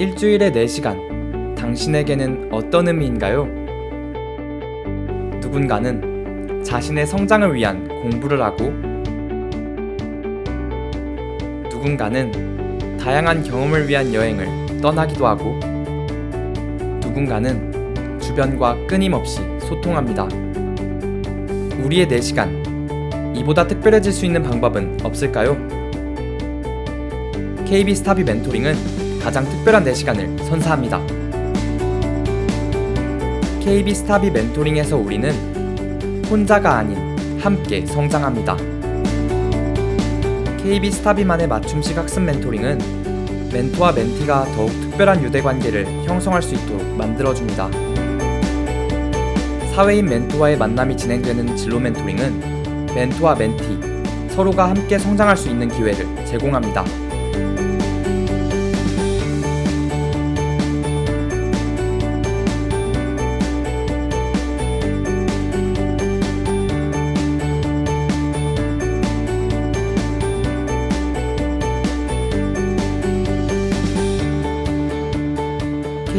일주일에 4시간. 당신에게는 어떤 의미인가요? 누군가는 자신의 성장을 위한 공부를 하고, 누군가는 다양한 경험을 위한 여행을 떠나기도 하고, 누군가는 주변과 끊임없이 소통합니다. 우리의 4시간. 이보다 특별해질 수 있는 방법은 없을까요? KB 스타비 멘토링은 가장 특별한 4시간을 선사합니다. KB 스타비 멘토링에서 우리는 혼자가 아닌 함께 성장합니다. KB 스타비만의 맞춤식 학습 멘토링은 멘토와 멘티가 더욱 특별한 유대 관계를 형성할 수 있도록 만들어줍니다. 사회인 멘토와의 만남이 진행되는 진로 멘토링은 멘토와 멘티 서로가 함께 성장할 수 있는 기회를 제공합니다.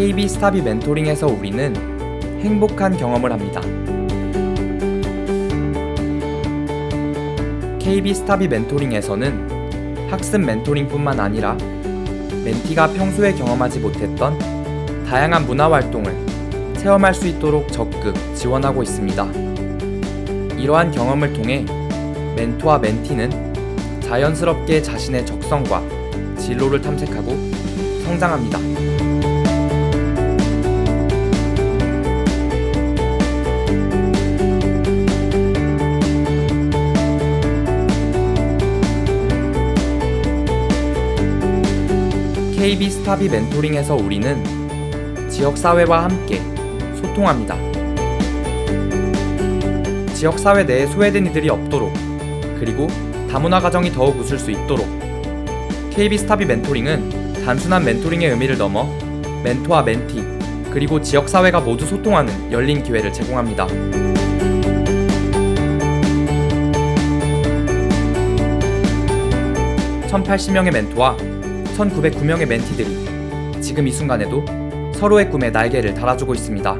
KB 스타비 멘토링에서 우리는 행복한 경험을 합니다. KB 스타비 멘토링에서는 학습 멘토링뿐만 아니라 멘티가 평소에 경험하지 못했던 다양한 문화 활동을 체험할 수 있도록 적극 지원하고 있습니다. 이러한 경험을 통해 멘토와 멘티는 자연스럽게 자신의 적성과 진로를 탐색하고 성장합니다. KB 스타비 멘토링에서 우리는 지역사회와 함께 소통합니다. 지역사회 내에 소외된 이들이 없도록 그리고 다문화 가정이 더욱 웃을 수 있도록 KB 스타비 멘토링은 단순한 멘토링의 의미를 넘어 멘토와 멘티 그리고 지역사회가 모두 소통하는 열린 기회를 제공합니다. (1080명의) 멘토와 1909명의 멘티들이 지금 이 순간에도 서로의 꿈에 날개를 달아주고 있습니다.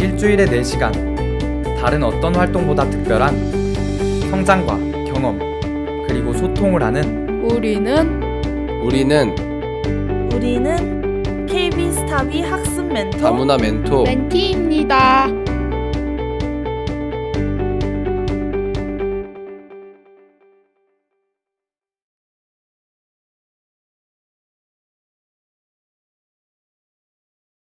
일주일에 4시간 다른 어떤 활동보다 특별한 성장과 경험 그리고 소통을 하는 우리는 우리는 우리는 KB 스타비 학습 멘토 다문화 멘토 멘티입니다.